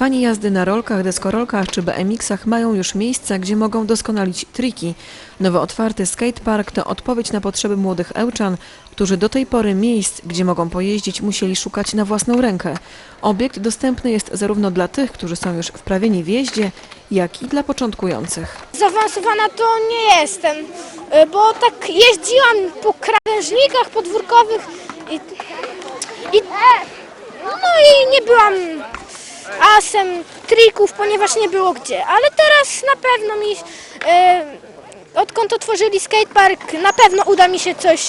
Fani jazdy na rolkach, deskorolkach czy BMX-ach mają już miejsce, gdzie mogą doskonalić triki. Nowo otwarty skatepark to odpowiedź na potrzeby młodych Ełczan, którzy do tej pory miejsc, gdzie mogą pojeździć, musieli szukać na własną rękę. Obiekt dostępny jest zarówno dla tych, którzy są już wprawieni w jeździe, jak i dla początkujących. Zaawansowana to nie jestem, y, bo tak jeździłam po krawężnikach podwórkowych i, i, no i nie byłam asem trików, ponieważ nie było gdzie, ale teraz na pewno mi, y, odkąd otworzyli skatepark, na pewno uda mi się coś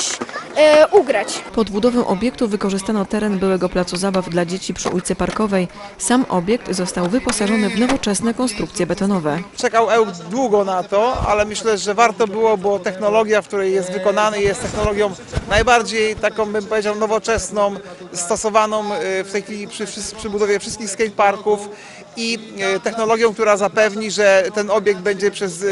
y, ugrać. Pod budowę obiektu wykorzystano teren byłego placu zabaw dla dzieci przy ulicy Parkowej. Sam obiekt został wyposażony w nowoczesne konstrukcje betonowe. Czekał Ełk długo na to, ale myślę, że warto było, bo technologia, w której jest wykonany, jest technologią najbardziej taką, bym powiedział, nowoczesną, stosowaną e, w tej chwili przy, przy, przy budowie wszystkich skateparków i e, technologią, która zapewni, że ten obiekt będzie przez e,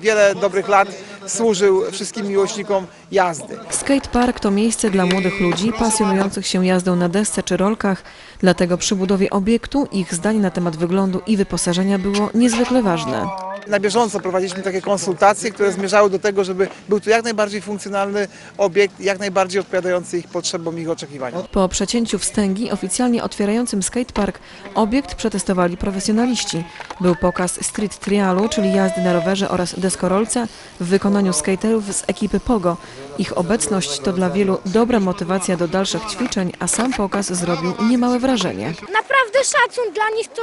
wiele dobrych lat służył wszystkim miłośnikom jazdy. Skatepark to miejsce dla młodych ludzi pasjonujących się jazdą na desce czy rolkach, dlatego przy budowie obiektu ich zdanie na temat wyglądu i wyposażenia było niezwykle ważne. Na bieżąco prowadziliśmy takie konsultacje, które zmierzały do tego, żeby był to jak najbardziej funkcjonalny obiekt, jak najbardziej odpowiadający ich potrzebom, ich oczekiwaniom. Po przecięciu wstęgi oficjalnie otwierającym skatepark obiekt przetestowali profesjonaliści. Był pokaz street trialu, czyli jazdy na rowerze oraz deskorolce w wykonaniu skaterów z ekipy Pogo. Ich obecność to dla wielu dobra motywacja do dalszych ćwiczeń, a sam pokaz zrobił niemałe wrażenie. Naprawdę szacun dla nich to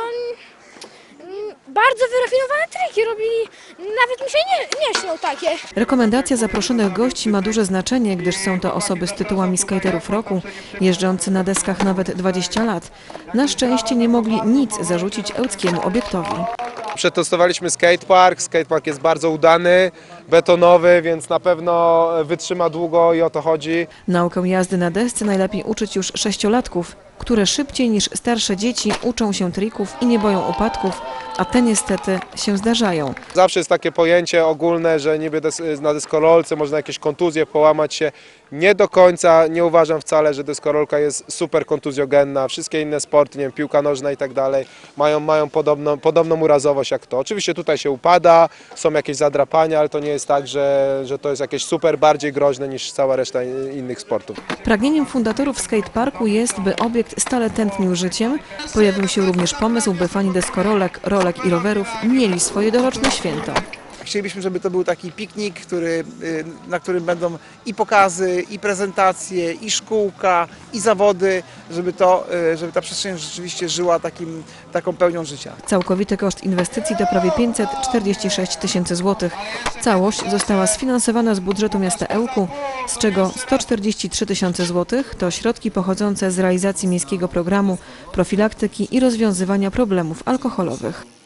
bardzo wyrafinowane triki robili, nawet mi się nie, nie śnią takie. Rekomendacja zaproszonych gości ma duże znaczenie, gdyż są to osoby z tytułami skaterów roku, jeżdżący na deskach nawet 20 lat. Na szczęście nie mogli nic zarzucić ełckiemu obiektowi. Przetestowaliśmy skatepark. Skatepark jest bardzo udany, betonowy, więc na pewno wytrzyma długo i o to chodzi. Naukę jazdy na desce najlepiej uczyć już sześciolatków, które szybciej niż starsze dzieci uczą się trików i nie boją upadków, a te niestety się zdarzają. Zawsze jest takie pojęcie ogólne, że niby na deskorolce można jakieś kontuzje, połamać się. Nie do końca, nie uważam wcale, że deskorolka jest super kontuzjogenna. Wszystkie inne sporty, nie wiem, piłka nożna i tak dalej, mają, mają podobną, podobną urazowość jak to. Oczywiście tutaj się upada, są jakieś zadrapania, ale to nie jest tak, że, że to jest jakieś super bardziej groźne niż cała reszta innych sportów. Pragnieniem fundatorów skateparku jest, by obiekt stale tętnił życiem. Pojawił się również pomysł, by fani deskorolek, rolek i rowerów mieli swoje doroczne święto. Chcielibyśmy, żeby to był taki piknik, który, y, na którym będą i pokazy, i prezentacje, i szkółka, i zawody, żeby, to, y, żeby ta przestrzeń rzeczywiście żyła takim, taką pełnią życia. Całkowity koszt inwestycji to prawie 546 tysięcy złotych. Całość została sfinansowana z budżetu miasta Ełku, z czego 143 tysiące złotych to środki pochodzące z realizacji miejskiego programu profilaktyki i rozwiązywania problemów alkoholowych.